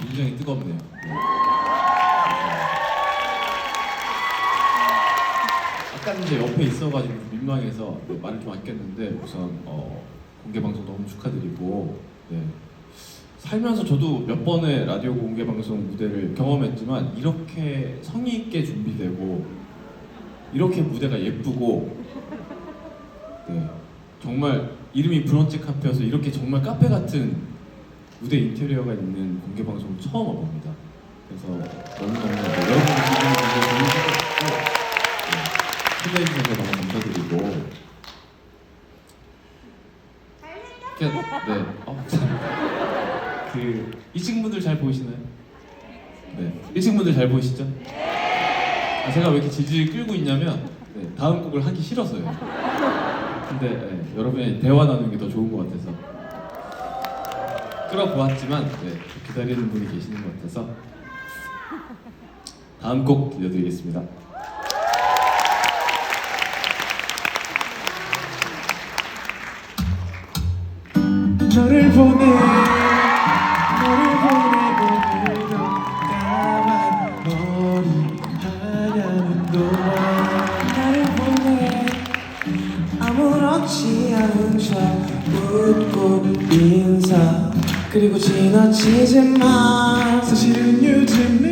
굉장히 뜨겁네요. 네. 아까 이제 옆에 있어가지고 좀 민망해서 네, 말을 좀 아꼈는데 우선 어, 공개 방송 너무 축하드리고 네. 살면서 저도 몇 번의 라디오 공개 방송 무대를 경험했지만 이렇게 성의 있게 준비되고 이렇게 무대가 예쁘고 네, 정말 이름이 브런치 카페여서 이렇게 정말 카페 같은 무대 인테리어가 있는 공개 방송 처음 와봅니다. 그래서 너무너무 네, 여러분들 기분이 굉장히 좋으시고 초대해 주셔서 너무 감사드리고 그, 네, 어, 참. 그 이층분들 잘 보이시나요? 네, 이층분들 잘 보이시죠? 아, 제가 왜 이렇게 질질 끌고 있냐면 네, 다음 곡을 하기 싫어서요. 근데 네, 여러분의 대화 나누는 게 더 좋은 것 같아서 끌어보았지만 네, 기다리는 분이 계시는 것 같아서 다음 곡 들려드리겠습니다. 않은 척 웃고 인사. 그리고 지나치지 마. 사실은 요즘에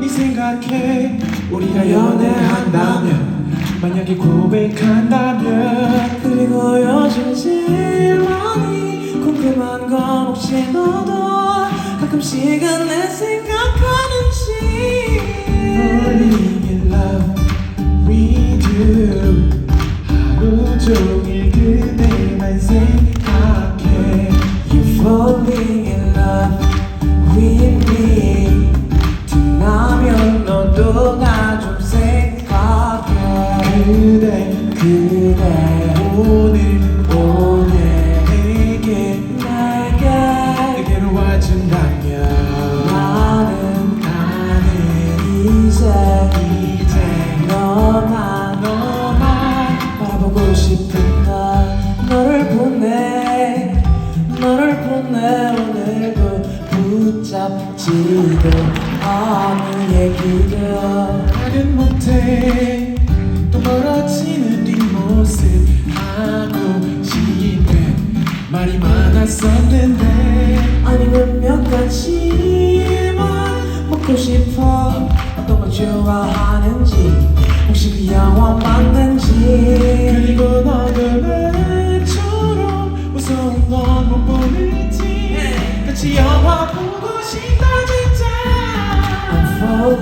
네 생각해. 우리가 연애한다면 만약에 고백한다면. 그리고 요즘 제일 많이 궁금한 건 혹시 너도 가끔씩은 내 생각하는지 Falling in love with you 하루 종일 그대만 생각해. You falling 지도 않은 얘기들 말은 못해. 또 멀어지는 뒷모습 하고 싶네. 말이 많았었는데. 아니면 몇 가지만 묻고 싶어. 어떤 걸 좋아하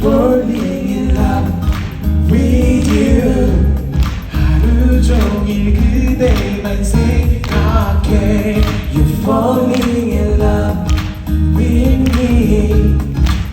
for being in love with you 하루 종일 그대만 생각해 You're falling in love with me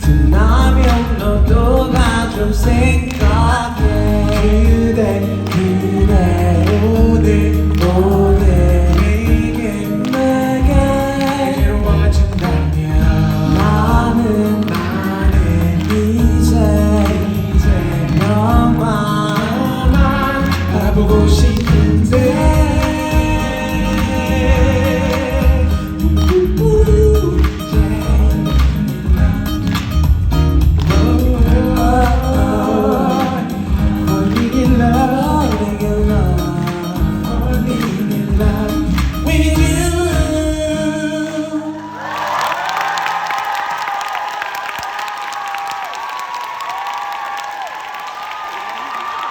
틈나면 너도 나 좀 생각해 그대